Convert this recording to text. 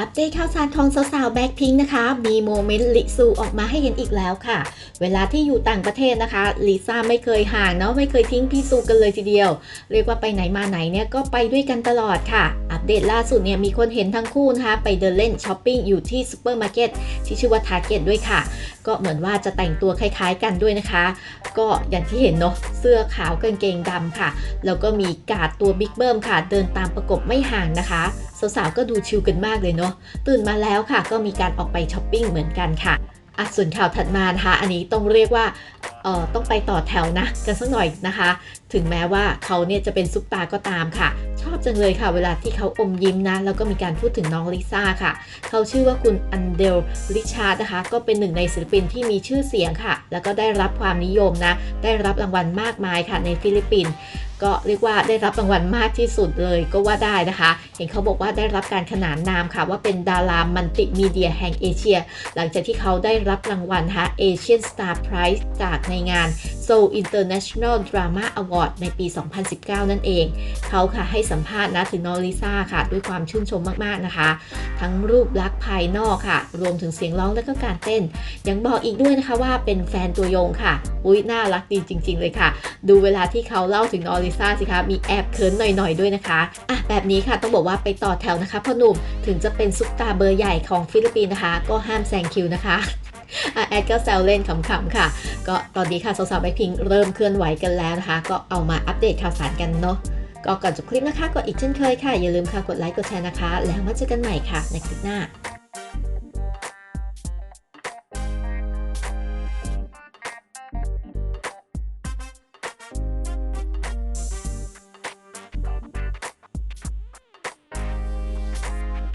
อัปเดตข่าวสารของสาวๆแบ็คพิงนะคะ มีโมเมนต์ลิซูออกมาให้เห็นอีกแล้วค่ะ เวลาที่อยู่ต่างประเทศนะคะลิซ่าไม่เคยห่างเนาะไม่เคยทิ้งพี่ซูกันเลยทีเดียว เรียกว่าไปไหนมาไหนเนี่ยก็ไปด้วยกันตลอดค่ะ อัปเดตล่าสุดเนี่ยมีคนเห็นทั้งคู่นะคะ ไปเดินเล่นช้อปปิ้งอยู่ที่ซูเปอร์มาร์เก็ตที่ชื่อว่าทาร์เก็ตด้วยค่ะ ก็เหมือนว่าจะแต่งตัวคล้าย ๆ กันด้วยนะคะ ก็อย่างที่เห็นเนาะเสื้อขาวกางเกงดำค่ะแล้วก็มีกาดตัวบิ๊กเบิ้มค่ะ เดินตามประกบไม่ห่างนะคะสาวๆก็ดูชิลกันมากเลยเนาะตื่นมาแล้วค่ะ ก็มีการออกไปช้อปปิ้งเหมือนกันค่ะอะส่วนข่าวถัดมานะคะ อันนี้ต้องเรียกว่าเอ่อต้องไปต่อแถวนะ กันสักหน่อยนะคะ ถึงแม้ว่าเขาเนี่ยจะเป็นซุปตาก็ตามค่ะ ชอบจังเลยค่ะ เวลาที่เขาอมยิ้มนะ แล้วก็มีการพูดถึงน้องลิซ่าค่ะ เขาชื่อว่าคุณอันเดลริชาร์ดนะคะ ก็เป็นหนึ่งในศิลปินที่มีชื่อเสียงค่ะ แล้วก็ได้รับความนิยมนะ ได้รับรางวัลมากมายค่ะในฟิลิปปินส์ ก็เรียกว่าได้รับรางวัลมากที่สุดเลยก็ว่าได้นะคะ เห็นเขาบอกว่าได้รับการขนานนามค่ะ ว่าเป็นดารามันติมีเดียแห่งเอเชีย หลังจากที่เขาได้รับรางวัลนะคะ Asian Star Prize จากในงาน Seoul International Drama Award ในปี 2019 นั่นเอง เขาค่ะให้สัมภาษณ์นะถึงน้องลิซ่าค่ะ ด้วยความชื่นชมมากๆนะคะ ทั้งรูปลักษณ์ภายนอกค่ะ รวมถึงเสียงร้องและก็การเต้น ยังบอกอีกด้วยนะคะว่าเป็นแฟนตัวยงค่ะ อุ้ยน่ารักดีจริง ๆ เลยค่ะ ดูเวลาที่เขาเล่าถึงน้องลิซ่าสิคะมีแอบเคินหน่อยๆด้วยนะคะอะแบบนี้ค่ะต้องบอกว่าไปต่อแถวนะคะพ่อหนุ่มถึงจะเป็นซุปตาเบอร์ใหญ่ของฟิลิปปินส์นะคะ ก็ห้ามแซงคิวนะคะอะแอดก็แซวเล่นขำๆค่ะ ก็ตอนนี้ค่ะสาวๆแบ็คพิงเริ่มเคลื่อนไหวกันแล้วนะคะ ก็เอามาอัปเดตข่าวสารกันเนาะก็ก่อนจบคลิปนะคะก็อีกเช่นเคยค่ะ อย่าลืมค่ะกดไลค์กดแชร์นะคะ แล้วมาเจอกันใหม่ค่ะในคลิปหน้า